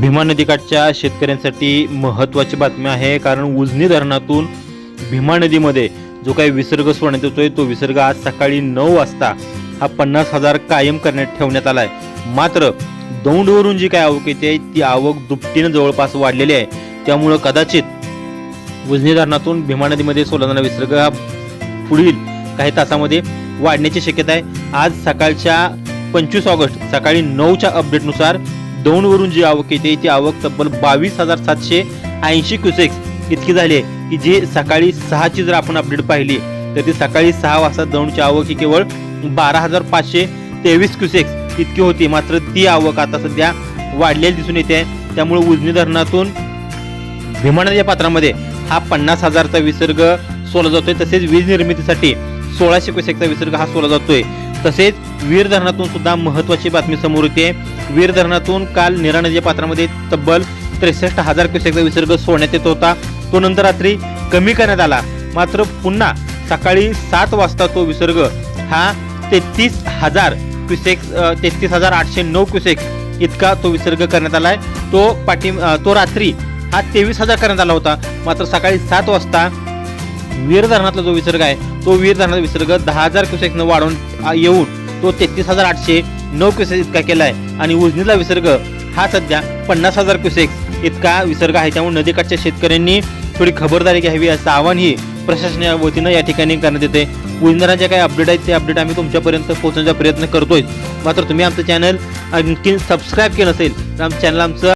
भीमा नदीकाठच्या शेतकऱ्यांसाठी महत्त्वाची बातमी आहे कारण उजनी धरणातून भीमा नदीमध्ये जो काही विसर्ग सोडण्यात येतोय तो विसर्ग आज सकाळी नऊ वाजता हा पन्नास हजार कायम करण्यात ठेवण्यात आला आहे मात्र दौंडवरून जी काय आवक येते ती आवक दुपटीनं जवळपास वाढलेली आहे. त्यामुळं कदाचित उजनी धरणातून भीमा नदीमध्ये सोडला विसर्ग हा पुढील काही तासामध्ये वाढण्याची शक्यता आहे. आज सकाळच्या पंचवीस ऑगस्ट सकाळी नऊच्या अपडेटनुसार दौंडवरून जी आवक येते ती आवक तब्बल बावीस हजार सातशे ऐंशी क्युसेक्स इतकी झाली आहे. की जी सकाळी सहाची जर आपण अपडेट पाहिली तर ती सकाळी सहा वाजता दौंडची आवक ही केवळ बारा हजार पाचशे तेवीस क्युसेक्स इतकी होती. मात्र ती आवक आता सध्या वाढलेली दिसून येते. आहे त्यामुळे उजनी धरणातून भीमा नदीच्या पात्रामध्ये हा पन्नास हजारचा विसर्ग सोडला जातोय. तसेच वीज निर्मितीसाठी सोळाशे क्युसेकचा विसर्ग हा सोडला जातोय. तसेच वीर धरणातून सुद्धा महत्वाची बातमी समोर येते. वीर धरणातून काल निरा नदीच्या पात्रामध्ये तब्बल त्रेसष्ट हजार क्युसेकचा विसर्ग सोडण्यात येत होता. तो नंतर रात्री कमी करण्यात आला. मात्र पुन्हा सकाळी सात वाजता तो विसर्ग हा तेहतीस हजार क्युसेक तेहतीस हजार आठशे नऊ क्युसेक इतका तो विसर्ग करण्यात आलाय. तो पाठी तो रात्री हा तेवीस हजार करण्यात आला होता. मात्र सकाळी सात वाजता वीर धरणातला जो विसर्ग आहे तो वीर धरणाचा विसर्ग दहा हजार क्युसेकनं वाढवून येऊन तो तेहतीस हजार आठशे नऊ क्युसेक इतका केला आहे आणि उजनीचा विसर्ग हा सध्या पन्नास हजार क्युसेक्स इतका विसर्ग आहे. त्यामुळे नदीकाठच्या शेतकऱ्यांनी थोडी खबरदारी घ्यावी असं आवाहनही प्रशासनाच्या वतीनं या ठिकाणी करण्यात येते. उजनारा जे काही अपडेट आहेत ते अपडेट आम्ही तुमच्यापर्यंत पोहोचण्याचा प्रयत्न करतोय. मात्र तुम्ही आमचं चॅनल आणखी सबस्क्राईब केलं नसेल तर आमचं चॅनल आमचं